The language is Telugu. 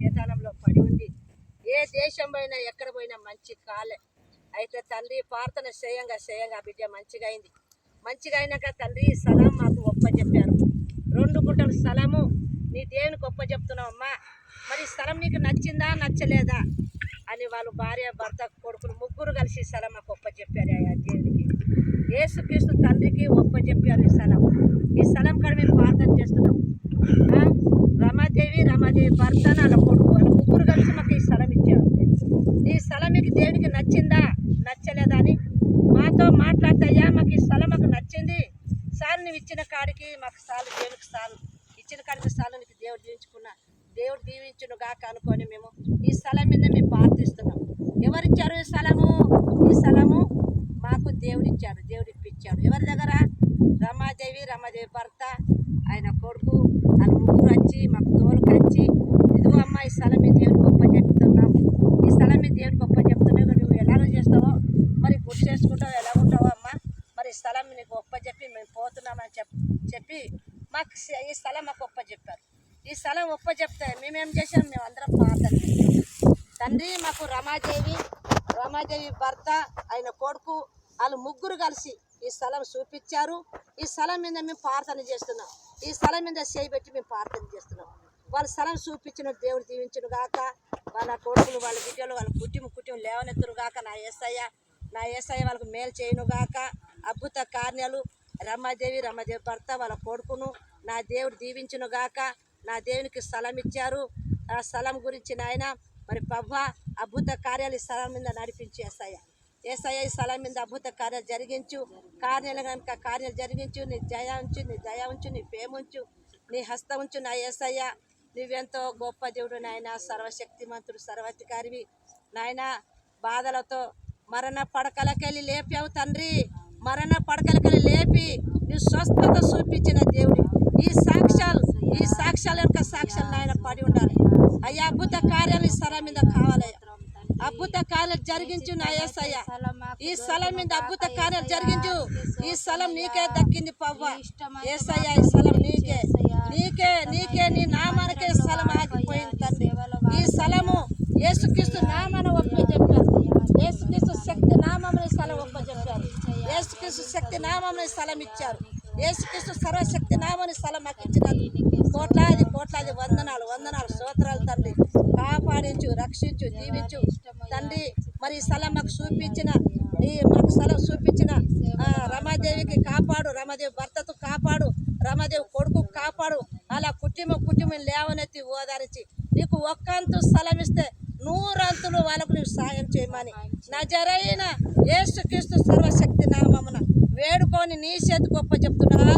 విధానంలో పడి ఉంది ఏ దేశం పోయినా ఎక్కడ పోయినా మంచి కాలే. అయితే తండ్రి ప్రార్థన శ్రేయంగా శ్రేయంగా బిడ్డ మంచిగా అయింది మంచిగా అయినాక తండ్రి సలాం స్థలం మాకు ఒప్ప చెప్పారు రెండు గుంటల స్థలము నీ దేవునికి ఒప్ప చెప్తున్నావమ్మా మరి స్థలం నీకు నచ్చిందా నచ్చలేదా అని వాళ్ళు భార్య భర్త కొడుకులు ముగ్గురు కలిసి స్థలం మాకు ఒప్ప చెప్పారు ఆ దేవునికి. యేసుక్రీస్తు తండ్రికి ఒప్ప చెప్పారు ఈ స్థలం. ఈ స్థలం కాడ మేము ప్రార్థన చేస్తున్నాం. రమాదేవి రమాదేవి భర్త వాళ్ళ కొడుకు వాళ్ళ ముగ్గురు కలిసి మాకు ఈ స్థలం ఇచ్చారు ఈ స్థలం మీకు దేవునికి నచ్చిందా? నచ్చలేదా అని మాతో మాట్లాడతాయా మాకు ఈ స్థలం మాకు నచ్చింది. సార్ నువ్వు ఇచ్చిన కాడికి మాకు సాలు దేవునికి సాలు ఇచ్చిన కాడికి సాలు నీకు దేవుడు దీవించుకున్నా. దేవుడు దీవించును గాక అనుకొని మేము ఈ స్థలం మీద మేము ప్రార్థిస్తున్నాం. ఎవరిచ్చారు ఈ స్థలము? ఈ స్థలము మాకు దేవుడు ఇచ్చాడు దేవుడు ఇప్పించాడు ఎవరి దగ్గర? రమాదేవి రమాదేవి భర్త ఆయన కొడుకు ఆయన ముగ్గురు వచ్చి మాకు తోలుకొచ్చి ఇదిగో అమ్మ ఈ స్థలం మీద దేవుడు గొప్ప చెప్తున్నాం ఈ స్థలం మీద దేవుడు గొప్ప చెప్తున్నావు నువ్వు ఎలాగో చేస్తావో మరి గుర్తు చేసుకుంటావు ఎలా ఉంటావో అమ్మ మీకు ఒప్ప చెప్పి మేము పోతున్నామని చెప్ చెప్పి మాకు ఈ స్థలం మాకు ఒప్ప చెప్పారు. ఈ స్థలం ఒప్ప చెప్తే మేమేం చేసాం మేము అందరం ప్రార్థన తండ్రి. మాకు రమాదేవి రమాదేవి భర్త ఆయన కొడుకు వాళ్ళు ముగ్గురు కలిసి ఈ స్థలం చూపించారు. ఈ స్థలం మీద మేము ప్రార్థన చేస్తున్నాం. ఈ స్థలం మీద చేయబెట్టి మేము ప్రార్థన చేస్తున్నాం. వాళ్ళ స్థలం చూపించిన దేవుడు దీవించును గాక. వాళ్ళ కొడుకులు వాళ్ళ బిడ్డలు వాళ్ళ కుటుంబ కుటుంబం లేవనెత్తురు గాక. నా ఏసయ్య నా ఏసయ్య వాళ్ళకు మేలు చేయను గాక. అద్భుత కార్యాలు. రమాదేవి రమాదేవి భర్త వాళ్ళ కొడుకును నా దేవుడు దీవించును గాక. నా దేవునికి స్థలం ఇచ్చారు. ఆ స్థలం గురించి నాయన మరి పవ్వ అద్భుత కార్యాలు ఈ స్థలం మీద నడిపించి ఏసయ్య. ఏసయ్య ఈ స్థలం మీద అద్భుత కార్యాలు జరిగించు. కార్యాలు కనుక కార్యాలు జరిగించు. నీ జయ ఉంచు నీ దయ ఉంచు నీ ప్రేమ ఉంచు నీ హస్తం ఉంచు నా ఏసయ్య. నువ్వెంతో గొప్ప దేవుడు నాయన సర్వశక్తిమంతుడు సర్వాధికారివి. నాయన బాధలతో మరణ పడకలకెళ్ళి లేపావు తండ్రి. మరణ పడకలకలు లేపి నీ స్వస్థత చూపించిన దేవుడు. ఈ సాక్ష్యాలు ఈ సాక్ష్యాల యొక్క సాక్ష్యాలు నాయన పడి ఉండాలి. అయ్యా అద్భుత కార్యాలు ఈ స్థలం మీద కావాలయ్యా అద్భుత కార్యాలు జరిగించు నా అయ్యా ఈ స్థలం మీద అద్భుత కార్యాలు జరిగించు. ఈ స్థలం నీకే దక్కింది పవ్వ ఏసయ్యా ఈ స్థలం నీకే. నీకే నీకే నీ నామానికే స్థలం ఆగిపోయింది తండ్రి ఈ స్థలము యేసుక్రీస్తు నామాన ఒప్ప చెప్పారు యేసుక్రీస్తు శక్తి నామమున ఈ స్థలం ఒప్ప ఏసుక్రీస్తు యేసుక్రీస్తు శక్తి నామం స్థలం ఇచ్చారు యేసుక్రీస్తు సర్వశక్తి నామని స్థలం మాకు ఇచ్చినందుకు కోట్లాది కోట్లాది వందనాలు వందనాలు స్తోత్రాలు తండ్రి. కాపాడించు రక్షించు జీవించు తండ్రి మరి ఈ స్థలం మాకు చూపించిన ఈ మాకు స్థలం చూపించిన రమాదేవికి కాపాడు రమాదేవి భర్తతో కాపాడు రమాదేవి కొడుకు కాపాడు. అలా కుటుంబం కుటుంబం లేవనెత్తి ఓదారించి నీకు ఒక్కంతు స్థలం ఇస్తే నూరంతులు వాళ్ళకు నువ్వు సాయం చేయమని. నజరైన యేసుక్రీస్తు సర్వశక్తి నామమున వేడుకొని నీ చేతి గొప్ప చెప్తున్నాను.